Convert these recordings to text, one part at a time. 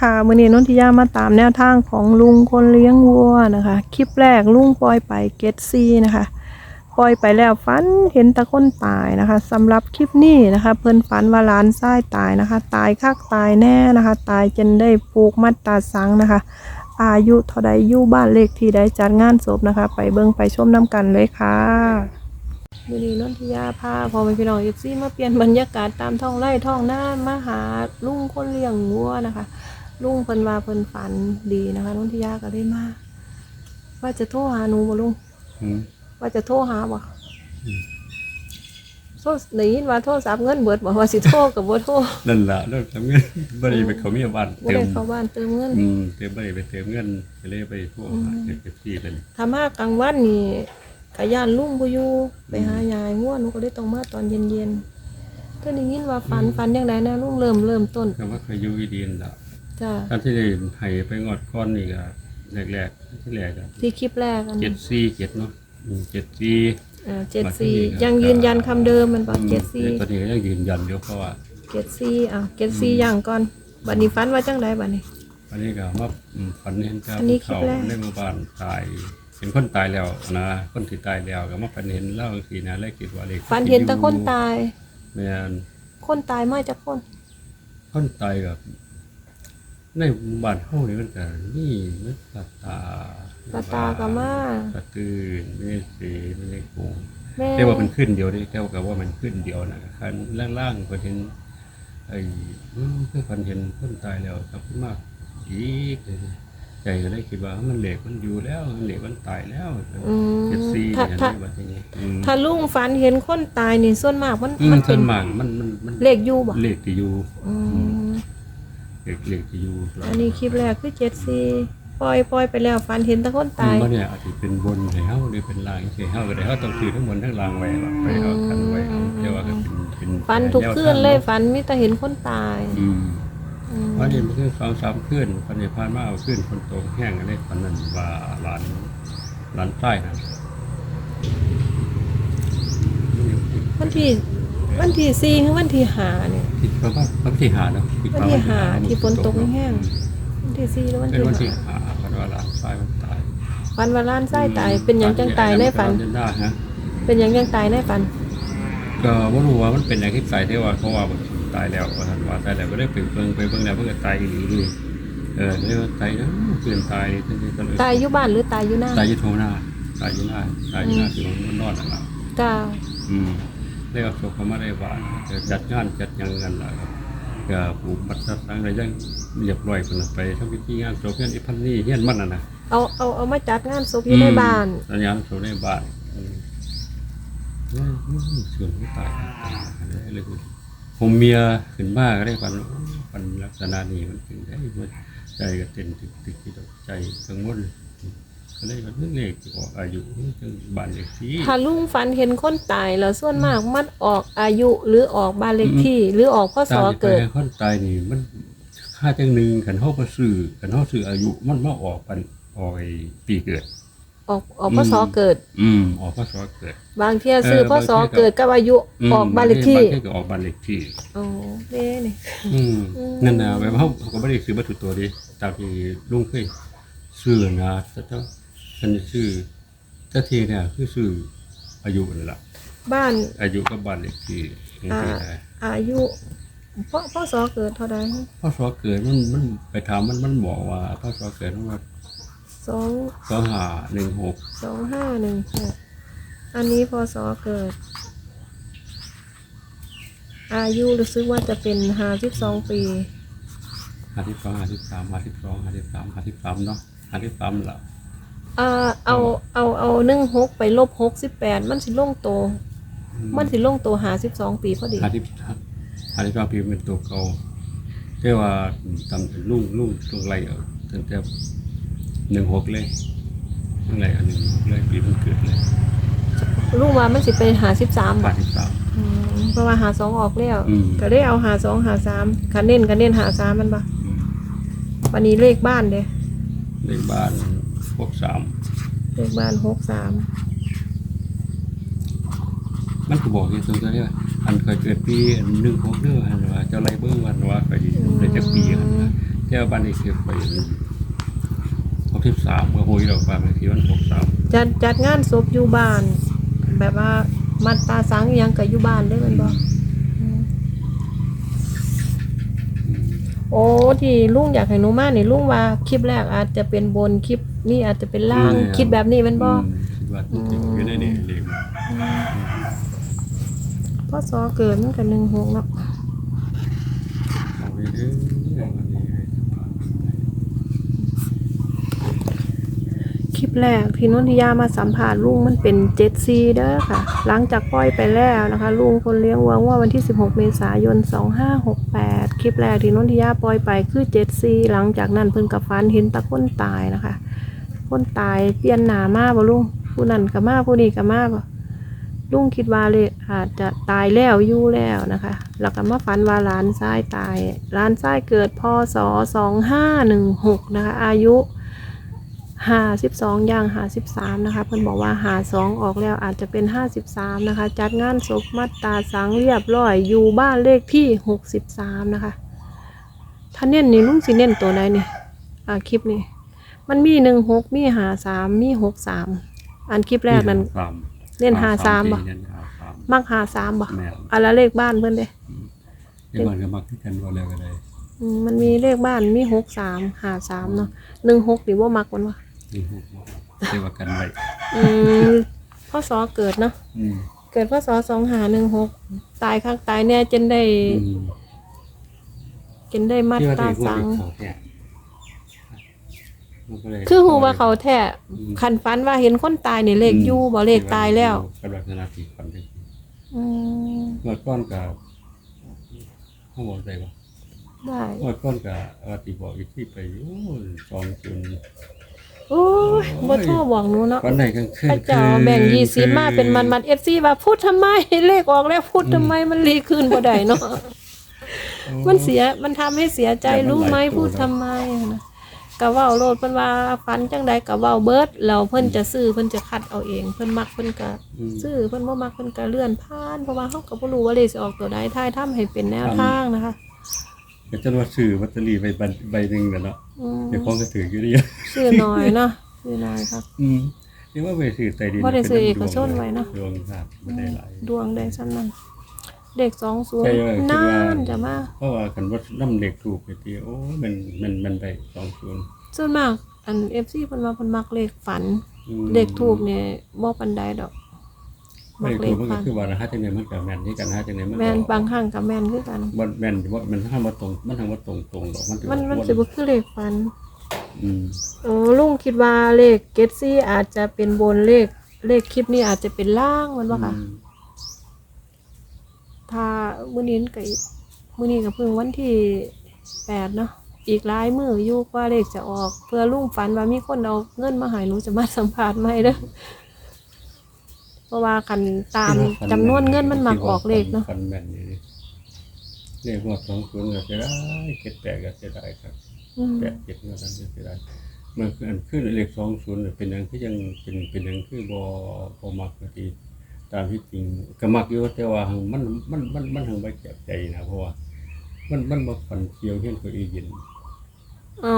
ค่ะมื้อนี้นนทิยามาตามแนวทางของลุงคนเลี้ยงวัวนะคะ คลิปแรกลุงปล่อยไปเกตซีนะคะปล่อยไปแล้วฝันเห็นตะคนตายนะคะสำหรับคลิปนี้นะคะ เพิ่นฝันว่าหลานชายตายนะคะ ตายคักตายแน่นะคะ ตายจนได้ผูกมัดตาสังนะคะ อายุเท่าใดอยู่บ้านเลขที่ใดจัดงานศพนะคะ ไปเบิ่งไปชมน้ำกันเลยค่ะมื้อนี้นนทิยาพาพอแม่พี่น้องเอฟซีมาเปลี่ยนบรรยากาศตามท้องไร่ท้องนามาหาลุงคนเลี้ยงวัวนะคะ ลุงเพิ่นว่าเพิ่นฝันดีนะคะนนทิยาก็ได้มาว่าจะโทรหาหนูบ่ลุงอืมว่าจะโทรหาบ่โทรได้ยินว่าโทรศัพท์เงินเบิดบ่ว่าสิโทรกับบ่โทรนั่นล่ะแล้วทำเงินบ่ได้ไปเขามีบ้านบ่เติได้มเข้าบ้านเติมเงิน อืมเติมบ่ได้ไปเติมเงินก็เลยไปทั่วหาเก็บเก็บที่เลยถ้ามากลางวันนี่ก็ย่านลุงบ่อยู่ไปหายายง่วหนูก็เลยต้องมาตอนเย็นๆก็ได้ยินว่าฝันฝันจังไดนะลุงเริ่มเริ่มต้นก็ว่าเคยอยู่อีดีนล่ะ จ้าตอนที่ได้ให้ไปงอดก้อนนี่ก็แรกๆที่แรกก็ที่คลิปแรกอันเจ็ดสี่เจ็ดเนาะอืมเจ็ดสี่เอ่อ74ยังยืนยันคำเดิมมันบ่อืม74ตอนนี้ก็ยังยืนยันอยู่เพราะว่าเกตซีอะเกตซีอย่างก่อนบัดนี้ฟันว่าจังไดบัดนี้ อันนี้ก็มาอืมฝันเห็นกับอันนี้คลิปเขาแรก ในหมู่บ้านตายเห็นคนตายแล้วนะคนที่ตายแล้วก็มาฝันเห็นเล่าสีนะเลยคิดว่าเลขฟันเห็นแต่คนตาย แม่นคนตายมาจากคนคนตายกับ ในหมู่บ้านเฮานี่มันก็นี่มันตาตาตาตาก็มาตาตื่นไม่ได้สีไม่ได้โกงแม่แต่ว่ามันขึ้นเดียวนี่แต่ว่าว่ามันขึ้นเดียวนะคันล่างๆคนเห็นไอ้อืมคือคนเห็นคนตายแล้วครับมากอีกใจก็ได้คิดว่ามันเหล็กมันอยู่แล้วมันเหล็กมันตายแล้วอืมเจ็ดสี่ถ้าอย่างถ้านี้ว่าทีนี้อืมถ้าลุงฝันเห็นคนตายนี่ส่วนมากมันอืมมันส่เป็วนนมากมันมันมันเลขอยู่บ่เหล็กที่อยู่อืม เหล็กเหล็กที่อยู่อันนี้คลิปแรกคือเจ็ดซีปล่อยปล่อยไปแล้วฝันเห็นแต่คนตาย มันเนี่ยอาจจะเป็นบนให้เฮาหรือเป็นลางให้เฮาก็ได้เฮาต้องซื้อทั้งบนทั้งลางไว้ว่าไปเอากันไว้เดี๋ยวว่าก็เป็นเป็นฝันทุกคืนเลยฝันมีแต่เห็นคนตายอืม อืมวันนี้มันคือสองสามคืนวันนี้ผ่านมาเอาคืนคนโตแห้งกันได้ฝันนั้นว่าหลานหลานใต้นะวันที่ วันที่สี่คือวันที่ห้าเนี่ยที่เพราะว่าวันที่หาเนาะวันที่ห้าที่ฝนตกแห้งๆวันที่สี่หรือวันเป็นที่วันที่ห้าหาเพราะว่าหลานใต้มันตายฝันว่าล้านไส้ตายเป็นหยังจังตายในฝันจนได้ฮะเป็นหยังจังตายในฝัน ก็ไม่รู้ว่ามันเป็นอย่างที่ตายที่ว่าเขาว่ามันตายแล้วว่าท่านว่าตายแล้วก็ได้ไปเบิ่งไปเบิ่งแล้วมันก็ตายอีหลีนี่เออเรียกว่าตายแล้วเพื่อนตายท่านนี่ก็เลยตายอยู่บ้านหรือตายอยู่หน้าตายอยี่โทหน้าตายอยี่หน้าตายอยี่หน้าที่มันนอนนั่นแหละจ้าอืม เรียกว่าศพเขามาได้บ้านจะจัดงานจัดหยังกันล่ะครับก็ผูกบัตรสังอะไรยังเรียบร้อยคนละไปทำพิธีงานศพเพื่อนอีพันนี่เฮียนมันน่ะนะเอาเอาเอามาจัดงานศพอยู่ในบ้าน สัญญาณศพในบ้านอืมเนี่ยอืมส่วนที่ตายอะไรเลยผมเมียขึ้นมาก็ได้ฟันฟันลักษณะนี้มันถึงได้ว่าใจก็เต้นตึกตึกที่ใจกังวลก็ เลยมันเรื่องเลขที่ออกอายุจังบ้านเลขที่ถ้าลุงฝันเห็นคนตายแล้วส่วนมากมันออกอายุหรือออกบ้านเลขที่ หรือออกพศตามที่เกิดไปให้คนตายนี่มันค่าจังหนึ่งขันเฮาบ่ซื้อขันเฮาซื้ออายุมันมาออกปันออกไอ้ปีเกิด ออกออกพศเกิด อืมออกพศเกิด บางเที่ยซื้อเออพบางศเที่ยก็เกิดกับอายุมออกบ้านเลขที่บางทีก็ออกบ้านเลขที่โอ้เด้นี่อืมอืมนั่นน่ะแบบเฮาเขาก็บ่ได้ซื้อวัตถุตัวดิตามที่ลุงเคยซื้อนะแต่ถ้า คันซื้อแต่ทีเนี่ยคือซื้ออายุนั่นล่ะบ้านอายุกับบ้านเลขที่นี่อ่าคือได้อายุพพศเกิดเท่าใดพศเกิดมันมันไปถามมันมันบอกว่าพศเกิดมันว่าสอง2516สองห้าหนึ่งหกอันนี้พศเกิด อายุรู้สึกว่าจะเป็นห้าสิบสองปี ห้าสิบสองห้าสิบสามห้าสิบสองห้าสิบสามห้าสิบสามเนาะห้าสิบสามละ อ่าเอาเอาเอาหนึ่งหกไปลบหกสิบแปดมันสิลงโตวมันสิลงโตหาสิบสองปีพอดี ห้าสิบห้าสิบสามปีเป็นตัวเก่าแต่ว่าตำลุงลุงลุงไรเอาตั้งแต่หนึ่งหกเลยตั้งไรอันหนึ่งหกเลยปีมันเกิดเลยลูกว่ามันสิไปหาสิบสามห้าบาทสิบสาม เพราะว่าหาสองออกแล้วอืม ก็ได้เอาหาสองหาสามคันเน้นคันเน้นหาสามมันปะวันนี้เลขบ้านเด้ เลขบ้าน หกสามเลขบ้านหกสามมันก็บอกที่ตรงนี้ว่าอันเคยเกิดปีหนึ่งหกเด้ออันว่าเจ้าไรเบิ้งวันว่าไปดีได้จากปีอันนะเที่ยวบ้านอีกเที่ยวไปหกสิบสามก็คุยเราบ้านเลขที่วันหกสามจัดจัดงานศพอยู่บ้าน แบบว่ามัดตาสังอิหยังกับอยู่บ้านได้แมันบ่อืมโอ้ที่ลุงอยากให้หนูมานี่ลุงว่าคลิปแรกอาจจะเป็นบนคลิป นี่อาจจะเป็นล่างคิดแบบนี้แมันบ่คิดว่าที่จะอยู่ในนี่เรียกพ่อสอเกิดมันก็หนึ่งหกเนาะเอาไปเรื่อยๆวันนี้คลิปแรกที่นนทิยามาสัมผัสลุงมันเป็นเจ็ดซีเด้อค่ะ หลังจากปล่อยไปแล้วนะคะลุงคนเลี้ยงวัวว่าวันที่ 16 เมษายน 2568 คลิปแรกที่นนทิยาปล่อยไปคือเจ็ดซีหลังจากนั้นเพิ่นกับฟันเห็นตะคนตายนะคะ คนตายเปลี่ยนหนามาบ่ลุงผู้นั้นกับมาผู้นี้กับมาบ่ลุงคิดว่าเลยอาจจะตายแล้วอยู่แล้วนะคะ แล้วก็มาฝันว่าหลานชายตายหลานชายเกิดพศ2516นะคะ อายุห้าสิบสองย่างห้าสิบสามนะคะเพิ่นบอกว่าหาสองออกแล้วอาจจะเป็นห้าสิบสามนะคะ จัดงานศพมัดตาสังเรียบร้อยอยู่บ้านเลขที่หกสิบสามนะคะท่านเน้นนี่ลุงสิเน้นตัวใดนี่อ่าคลิปนี่ มันมีหนึ่งหกมีหาสามมีหกสามอันคลิปแรกนั้นสามเล่นหาสามบ่เล่นหาสามมักหาสามบ่แม่นอันละเลขบ้านเพิ่นเด้เดี๋ยวมันก็มาขึ้นกันว่าแล้วก็ได้อืมมันมีเลขบ้านมีหกสามหาสามเนาะหนึ่งหกนี่ว่ามักมันวะนี่หกเรียกว่ากันไว้อืมพ่อสอเกิดเนาะอืมเกิดพศสองหาหนึ่งหกตายข้างตายเนี่ยจนได้อืมจนได้มัดที่ว่าตาเด็กพวกสังเด็กเขาแท้ มันก็เลยคือหูว่าเขาแท้อืมคันฟันว่าเห็นคนตายนี่เลขอยู่บ่เลขตายแล้วกำลังนาทีคนเดียวอืมเมื่อก้อนกับเขาบอกใจว่าได้เมื่อก้อนกับอาติบอกอีกที่ไปโอ้ยสองจุนโอ้ยบ่โทรบอกหนูเนาะวันไหนกลางคืนพระเจ้าแบ่งยี่สิบมาเป็นมันมันเอฟซีว่าพูดทำไมเลขออกแล้วพูดทำไมมันรีคืนบ่ได้เนาะมันเสียมันทำให้เสียใจรู้ไหมพูดทำไมนะ กะเว้าโลดเพิ่นว่าฟันจังใดกะเว้าเบิดแล้วเพิ่นจะซื้อเพิ่นจะคัดเอาเอง เพิ่นมักเพิ่นก็มซื้อเพิ่นบ่มักเพิ่นก็เลื่อนผ่านเพราะว่าเฮาก็บ่รู้ว่าเลขสิออกตัวใดท้ายทำให้เป็นแนวทางนะคะก็จะว่าซื้อวัตเตอรี่ใบใบใบหนึ่งกันเนาะอืมเดี๋ยวของก็ถืออยู่ดีซื้อหน่อยเนาะซื้อหน่อยครับ อืมเรียกว่าไปซื้อใต้ดินบ่ได้ซื้อเอกชนไว้เนาะ ดวงขาดไม่ได้หลายดวงได้ซ้ำนั้น เด็กใช่เลยคิด20ว่านานจะมาเพราะว่ากันว่าน้ำเด็กถูกไปทีโอ้ยมันมันมันได้สองศูนย์ส่วนมากอัน FC เพิ่นว่าเพิ่นมักเลขฝันอืมเลขทูบเนี่ยบ่ปานใดดอกไม่มักเลถูขกมันก็ฝันคือว่าห้าจังไหนมันกับแมนที่กันห้าจังไหนมันแม่นก็บางครั้งก็แม่นคือกันบ่แมนว่ามันห้ามว่าตรงมันทางว่าตรงตรงหรอกมันถือมันมันว่าสิบ่คือเลขฝันอืมโอ้ลุงคิดว่าเลขเกตซี่อาจจะเป็นบนเลขเลขคลิปนี้อาจจะเป็นล่างมันบ่ค่ะอืม ถ้ามื้อนี้ก็อีกมื้อนี้ก็เพิ่งวันที่แปดเนาะอีกหลายมื้ออยู่กว่าเลขจะออก เพื่อลุงฝันว่ามีคนเอาเงินมาให้หนูจะมาสัมภาษณ์ใหม่เด้อเพราะว่าคันตามจำนวนเงินมันมักออกเลขเนาะฟันแมนนี่ดิเลขว่าสองศูนย์ก็จะได้เจ็ดแปดก็จะได้ครับอืมแปดเจ็ดก็จะได้มันคืออันขึ้นเลขสองศูนย์เป็นอย่างที่ยังเป็นเป็นอย่างคือบอบมักบางที ตามที่จริงก็มักอยู่แต่ว่าหั้งมันมันมันมันหังใบเจ็บใจนะเพราะว่ามันมันมาฝันเกี่ยวเห็นตัวเองเย็นอ๋อ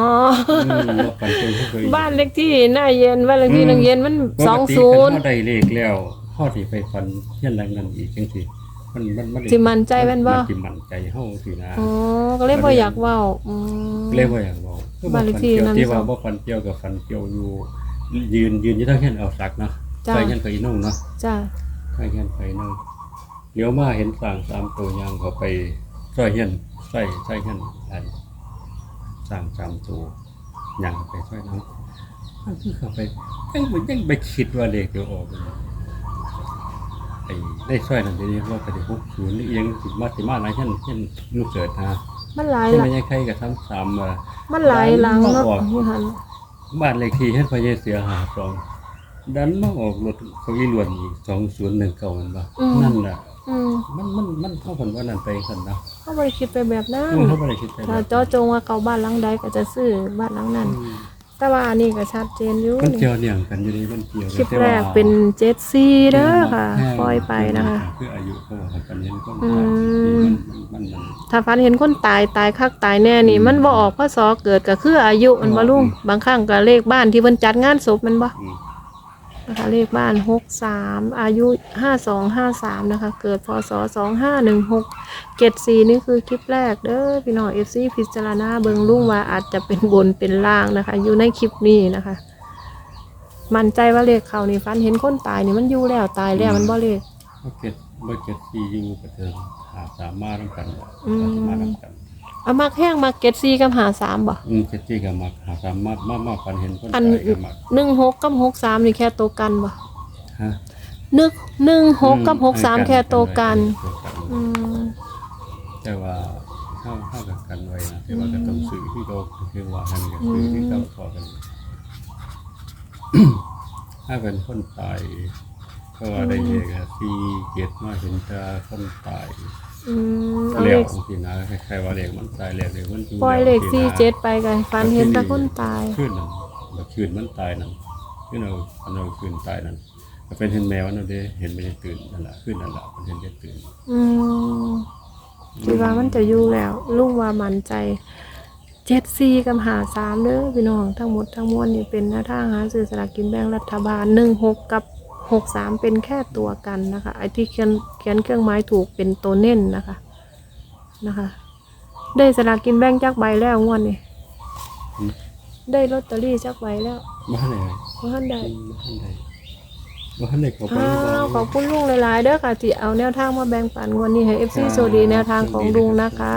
อืมมาฝันเกี่ยวเห็นตัวเองบ้านเลขที่หน้าเย็นบ้านเลขที่นางเย็นมันสองปกติศูคันย์เฮาได้เลขแล้วเฮาสิไปฝันเฮียนหลังนั้นอีกจังซี่มันมันมันสิมั่นใจแม่นบ่มันสิมั่นใจเฮาสินะอ๋อก็เลยบ่อยากเว้าอืมเรียกว่าอย่างเราคือบ้านเลขที่นั้นที่ว่าสองบ่ฟันเกี่ยวกับฟันเกี่ยวอยู่ยืนยืนอยู่ทางเฮียนเอาสักเนาะจ้ะใส่เฮียนไปนุ่งเนาะจ้า ใส่เฮียนไปนุ่งเดี๋ยวมาเห็นสร้างสามตัวยางเขาไปใส่เฮียนใส่ใส่เฮียนไอ้สร้างสามตัวยางไปใส่น้ำมันคือเขาไปยังบ่ยังไปคิดว่าเลขเดี๋ยวออกเลยไอ้ได้สร้อยนั่นทีนี้ว่าไปได้หกศูนย์นี่เองสิมาสิมาหลายเฮียนเฮียนลูกเกิดนะมันหลายที่หลัไม่งใช่ใครกับทั้งสามมามันหลายหลังเนาะมันออกอยู่หันบ้านเลขที่เฮ็ดพญเสือหาสอง ดันมาออกรถเขาอีหลวนอีกสองศูนย์หนึ่งเก่ามันบ่นั่นน่ะอืมมันมันมันเข้าผลว่านั่นไปกันนะเขาบ่ได้คิดไปแบบนั้นอืมเขาไม่ได้คิดไปถ้าเจาะจงว่าเขาบ้านหลังใดก็จะซื้อบ้านหลังนั้นอืมแต่ว่าอันนี่ก็ชัดเจนอยู่มันนี่เกี่ยวเนี่ยงกันอยู่ในมันเกี่ยวคลิปแต่แรว่ากเป็นเจ็ดซีเด้อค่ะแห้งปล่อยไปนะคะ คืออายุเขาว่ากันเห็นคนอืตายมมันมันมัน ถ้าฝันเห็นคนตายตายคักตายแน่นี่ มันบ่ออกพศเกิดก็คืออายุมันบ่ลุงบางครั้งก็เลขบ้านที่เพิ่นจัดงานศพมันบ่อืม นะคะเลขบ้านหกสามอายุห้าสองห้าสามนะคะ เกิดพศสองห้าหนึ่งหกเกตซีนี่คือคลิปแรกเด้อพี่น้องเอฟซีพิจารณาเบิงลุงว่าอาจจะเป็นบนเป็นล่างนะคะ อยู่ในคลิปนี้นะคะ มั่นใจว่าเลขเขานี่ฟันเห็นคนตายนี่มันอยู่แล้วตายแล้วมันบ่เลขบ่เก็ตบ่เก็ตซีอยู่กับเธอหาสามมาทำกันบ่อืมหาสามมาทำกัน เอามักแห้งมาเกตซีกับหาสามบ่อืมเก็ตซีก็มาหาสามมามามาปันเห็นคนอันตายก็มาหนึ่งหกกับหกสามนี่แค่ตัวกันบ่ฮะนึกหนึ่งหกกับหกสามแค่ตัวกัน ตัวกัน อืมแต่ว่าเข้าเข้ากับกันไว้นะแต่ว่าก็ต้องสื่อที่เราคือว่ากันก็คือที่เราพอกัน ถ้าเป็นคนตายก็ว่าได้เยอะซีเกียรติมาเห็นตาคนตาย อืมเอาเรีเลยกขสินะใครๆว่าเรียกมันตายเรียกเลยมันอยู่ปล่อยเลขสี่เจ็ดไปกันฟันเห็นแต่คนตาย ขึ้นนั่นแบบคืนมันตายนั่นขึ้นเอาอันเอาคืนตายนั่นก็เป็นเห็นแมวนั่นเด้เห็นไม่ได้ตื่นนั่นแหละขึ้นนั่นแหละมันเห็นได้ตื่นอืมคิดว่ามันจะอยู่แล้ว ลุงว่ามันใจเจ็ดสี่กับหาสามเด้อพี่น้องทั้งหมดทั้งมวลนี่เป็นหน้าทางหาซื้อสลากกินแบ่งรัฐบาลหนึ่งหกกับ หกสามเป็นแค่ตัวกันนะคะไอ้ที่เขียนเขียนเครื่องไม้ถูกเป็นตัวเน้นนะคะนะคะ ได้สลากกินแบ่งจักใบแล้วงวดนี่ได้ลอตเตอรี่จักใบแล้วบ้านไหนบ้านใด บ้านไหนบ้านไหนเขาไปอ้าวขอบคุณลุงหลาย ๆ เด้อค่ะที่เอาแนวทางมาแบ่งปันวันนี้ให้เอฟซีโซดีแนวทางของลุงนะคะ